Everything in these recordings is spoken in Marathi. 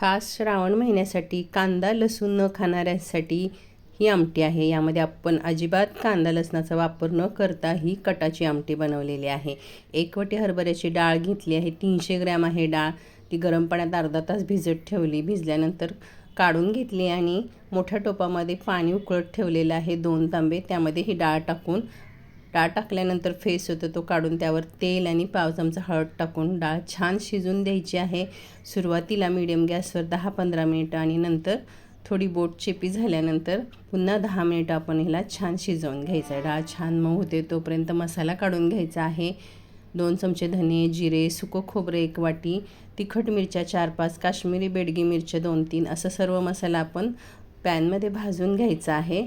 खास श्रावण महिन्यासाठी कांदा लसूण न खाणाऱ्यांसाठी ही आमटी आहे. यामध्ये आपण अजिबात कांदा लसणाचा वापर न करता ही कटाची आमटी बनवलेली आहे. एकवटी हरभऱ्याची डाळ घेतली आहे. तीनशे ग्रॅम आहे डाळ. ती गरम पाण्यात अर्धा तास भिजत ठेवली. भिजल्यानंतर काढून घेतली आणि मोठ्या टोपामध्ये पाणी उकळत ठेवलेलं आहे. दोन तांबे त्यामध्ये ही डाळ टाकून डाळ टाकल्यानंतर फेस होतो तो काढून त्यावर तेल आणि पाव चमचा हळद टाकून डाळ छान शिजून द्यायची आहे. सुरुवातीला मीडियम गॅसवर दहा पंधरा मिनिटं आणि नंतर थोडी बोट चेपी झाल्यानंतर पुन्हा दहा मिनिटं आपण ह्याला छान शिजवून घ्यायचं आहे. डाळ छान मऊ होते तोपर्यंत मसाला काढून घ्यायचा आहे. दोन चमचे धने जिरे सुकं खोबरं एक वाटी तिखट मिरच्या चार पाच काश्मीरी बेडगी मिरच्या दोन तीन असं सर्व मसाला आपण पॅनमध्ये भाजून घ्यायचा आहे.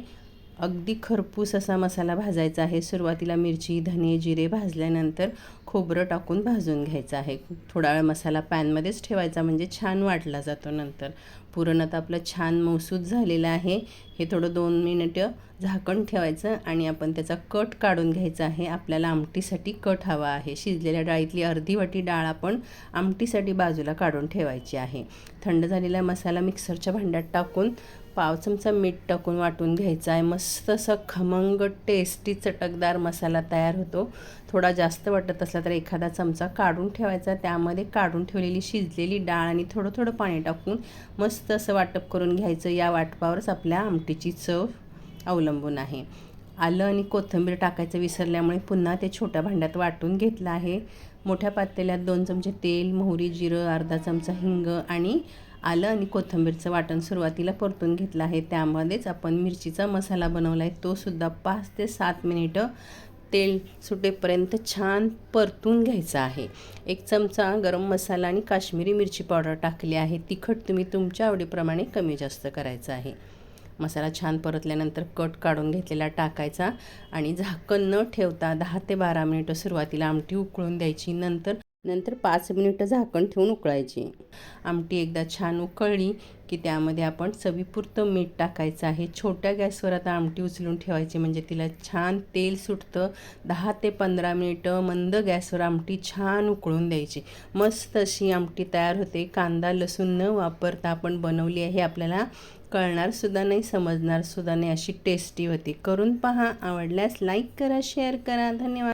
अगदी खरपूस असा मसाला भाजायचा आहे. सुरुवातीला मिरची धने जिरे भाजल्यानंतर खोबरं टाकून भाजून घ्यायचं आहे. थोडा वेळ मसाला पॅनमध्येच ठेवायचा म्हणजे छान वाटला जातो नंतर. पुरण आता आपलं छान मौसूद झालेलं आहे. हे थोडं दोन मिनिटं झाकण ठेवायचं आणि आपण त्याचा कट काढून घ्यायचा आहे. आपल्याला आमटीसाठी कट हवा आहे. शिजलेल्या डाळीतली अर्धी वाटी डाळ आपण आमटीसाठी बाजूला काढून ठेवायची आहे. थंड झालेला मसाला मिक्सरच्या भांड्यात टाकून पाव चमचा मीठ टाकून वाटून घ्यायचा आहे. मस्त असं खमंग टेस्टी चटकदार मसाला तयार होतो. थोडा जास्त वाटत असला तर एखादा चमचा काढून ठेवायचा. त्यामध्ये काढून ठेवलेली शिजलेली डाळ आणि थोडं थोडं पाणी टाकून मस्त असं वाटप करून घ्यायचं. या वाटपावरच आपल्या आमटीची चव अवलंबून आहे. आलं आणि कोथिंबीर टाकायचं विसरल्यामुळे पुन्हा ते छोट्या भांड्यात वाटून घेतलं आहे. मोठ्या पातेल्यात दोन चमचे तेल मोहरी जिरं अर्धा चमचा हिंग आणि आलं आणि कोथिंबीरचं वाटण सुरुवातीला परतून घेतलं आहे. त्यामध्येच आपण मिरचीचा मसाला बनवला आहे तोसुद्धा पाच ते सात मिनिटं तेल सुटेपर्यंत छान परतून घ्यायचं आहे. एक चमचा गरम मसाला आणि काश्मीरी मिरची पावडर टाकली आहे. तिखट तुम्ही तुमच्या आवडीप्रमाणे कमी जास्त करायचं आहे. मसाला छान परतल्यानंतर कट काढून घेतलेला टाकायचा आणि झाकण न ठेवता दहा ते बारा मिनिटं सुरुवातीला आमटी उकळून द्यायची. नंतर नंतर पाच मिनिटं झाकण ठेवून उकळायची. आमटी एकदा छान उकळली की त्यामध्ये आपण चवीपुरतं मीठ टाकायचं आहे. छोट्या गॅसवर आता आमटी उचलून ठेवायची म्हणजे तिला छान तेल सुटतं. दहा ते पंधरा मिनिटं मंद गॅसवर आमटी छान उकळून द्यायची. मस्त अशी आमटी तयार होते. कांदा लसूण न वापरता आपण बनवली आहे. आपल्याला कळणारसुद्धा नाही समजणारसुद्धा नाही. अशी टेस्टी होती. करून पहा. आवडल्यास लाईक करा शेअर करा. धन्यवाद.